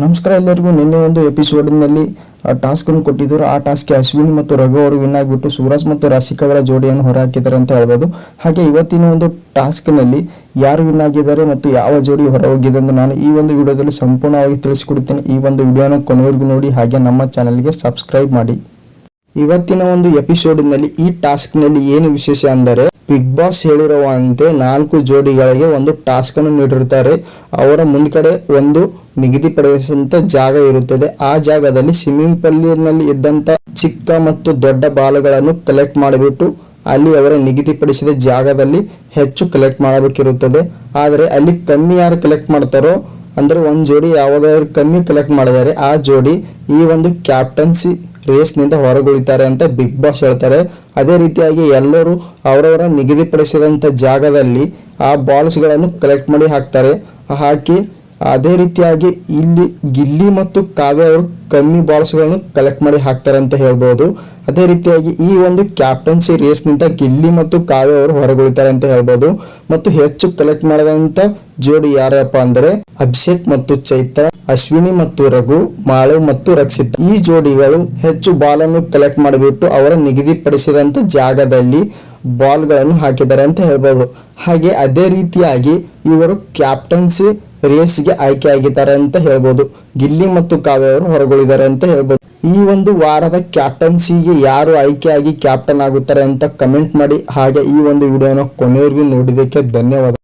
ನಮಸ್ಕಾರ ಎಲ್ಲರಿಗೂ. ನಿನ್ನೆ ಒಂದು ಎಪಿಸೋಡ್ನಲ್ಲಿ ಟಾಸ್ಕ್ ಅನ್ನು ಕೊಟ್ಟಿದ್ದರು. ಆ ಟಾಸ್ಕ್ಗೆ ಅಶ್ವಿನಿ ಮತ್ತು ರಘು ಅವರು ವಿನ್ ಆಗಿಬಿಟ್ಟು ಸೂರಜ್ ಮತ್ತು ರಾಶಿಕ್ ಅವರ ಜೋಡಿಯನ್ನು ಹೊರಹಾಕಿದ್ದಾರೆ ಅಂತ ಹೇಳ್ಬೋದು. ಹಾಗೆ ಇವತ್ತಿನ ಒಂದು ಟಾಸ್ಕ್ನಲ್ಲಿ ಯಾರು ವಿನ್ ಆಗಿದ್ದಾರೆ ಮತ್ತು ಯಾವ ಜೋಡಿ ಹೊರ ಹೋಗಿದೆ ಎಂದು ನಾನು ಈ ಒಂದು ವಿಡಿಯೋದಲ್ಲಿ ಸಂಪೂರ್ಣವಾಗಿ ತಿಳಿಸಿಕೊಡುತ್ತೇನೆ. ಈ ಒಂದು ವಿಡಿಯೋನ ಕೊನೆವರೆಗೂ ನೋಡಿ. ಹಾಗೆ ನಮ್ಮ ಚಾನಲ್ಗೆ ಸಬ್ಸ್ಕ್ರೈಬ್ ಮಾಡಿ. ಇವತ್ತಿನ ಒಂದು ಎಪಿಸೋಡಿನಲ್ಲಿ ಈ ಟಾಸ್ಕ್ನಲ್ಲಿ ಏನು ವಿಶೇಷ ಅಂದರೆ ಬಿಗ್ ಬಾಸ್ ಹೇಳಿರುವಂತೆ ನಾಲ್ಕು ಜೋಡಿಗಳಿಗೆ ಒಂದು ಟಾಸ್ಕ್ ಅನ್ನು ನೀಡಿರುತ್ತಾರೆ. ಅವರ ಮುಂದ್ಗಡೆ ಒಂದು ನಿಗದಿಪಡಿಸಿದಂತ ಜಾಗ ಇರುತ್ತದೆ. ಆ ಜಾಗದಲ್ಲಿ ಸ್ವಿಮ್ಮಿಂಗ್ ಪಲ್ಲಿನಲ್ಲಿ ಇದ್ದಂತ ಚಿಕ್ಕ ಮತ್ತು ದೊಡ್ಡ ಬಾಲುಗಳನ್ನು ಕಲೆಕ್ಟ್ ಮಾಡಿಬಿಟ್ಟು ಅಲ್ಲಿ ಅವರ ನಿಗದಿಪಡಿಸಿದ ಜಾಗದಲ್ಲಿ ಹೆಚ್ಚು ಕಲೆಕ್ಟ್ ಮಾಡಬೇಕಿರುತ್ತದೆ. ಆದರೆ ಅಲ್ಲಿ ಕಮ್ಮಿ ಯಾರು ಕಲೆಕ್ಟ್ ಮಾಡ್ತಾರೋ, ಅಂದ್ರೆ ಒಂದು ಜೋಡಿ ಯಾವುದಾದ್ರು ಕಮ್ಮಿ ಕಲೆಕ್ಟ್ ಮಾಡಿದರೆ ಆ ಜೋಡಿ ಈ ಒಂದು ಕ್ಯಾಪ್ಟನ್ಸಿ ರೇಸ್ನಿಂದ ಹೊರಗುಳಿತಾರೆ ಅಂತ ಬಿಗ್ ಬಾಸ್ ಹೇಳ್ತಾರೆ. ಅದೇ ರೀತಿಯಾಗಿ ಎಲ್ಲರೂ ಅವರವರ ನಿಗದಿಪಡಿಸಿದಂಥ ಜಾಗದಲ್ಲಿ ಆ ಬಾಲ್ಸ್ಗಳನ್ನು ಕಲೆಕ್ಟ್ ಮಾಡಿ ಹಾಕ್ತಾರೆ. ಹಾಕಿ ಅದೇ ರೀತಿಯಾಗಿ ಇಲ್ಲಿ ಗಿಲ್ಲಿ ಮತ್ತು ಕಾವ್ಯ ಅವರು ಕಮ್ಮಿ ಬಾಲ್ಸ್ಗಳನ್ನು ಕಲೆಕ್ಟ್ ಮಾಡಿ ಹಾಕ್ತಾರೆ ಅಂತ ಹೇಳ್ಬೋದು. ಅದೇ ರೀತಿಯಾಗಿ ಈ ಒಂದು ಕ್ಯಾಪ್ಟನ್ಸಿ ರೇಸ್ನಿಂದ ಗಿಲ್ಲಿ ಮತ್ತು ಕಾವ್ಯ ಅವರು ಹೊರಗುಳಿತಾರೆ ಅಂತ ಹೇಳ್ಬೋದು. ಮತ್ತು ಹೆಚ್ಚು ಕಲೆಕ್ಟ್ ಮಾಡಿದಂತ ಜೋಡಿ ಯಾರಪ್ಪ ಅಂದರೆ ಅಭಿಷೇಕ್ ಮತ್ತು ಚೈತ್ರ. ಅಶ್ವಿನಿ ಮತ್ತು ರಘು, ಮಾಳು ಮತ್ತು ರಕ್ಷಿತ್. ಈ ಜೋಡಿಗಳು ಹೆಚ್ಚು ಬಾಲನ್ನು ಕಲೆಕ್ಟ್ ಮಾಡಿಬಿಟ್ಟು ಅವರ ನಿಗದಿಪಡಿಸಿದಂತ ಜಾಗದಲ್ಲಿ ಬಾಲ್ಗಳನ್ನು ಹಾಕಿದ್ದಾರೆ ಅಂತ ಹೇಳ್ಬೋದು. ಹಾಗೆ ಅದೇ ರೀತಿಯಾಗಿ ಇವರು ಕ್ಯಾಪ್ಟನ್ಸಿ ರೇಸ್ಗೆ ಆಯ್ಕೆ ಆಗಿದ್ದಾರೆ ಅಂತ ಹೇಳ್ಬೋದು. ಗಿಲ್ಲಿ ಮತ್ತು ಕಾವ್ಯ ಅವರು ಹೊರಗುಳಿದ್ದಾರೆ ಅಂತ ಹೇಳ್ಬೋದು. ಈ ಒಂದು ವಾರದ ಕ್ಯಾಪ್ಟನ್ಸಿಗೆ ಯಾರು ಆಯ್ಕೆಯಾಗಿ ಕ್ಯಾಪ್ಟನ್ ಆಗುತ್ತಾರೆ ಅಂತ ಕಮೆಂಟ್ ಮಾಡಿ. ಹಾಗೆ ಈ ಒಂದು ವಿಡಿಯೋನ ಕೊನೆಯವರೆಗೂ ನೋಡಿದ್ದಕ್ಕೆ ಧನ್ಯವಾದ.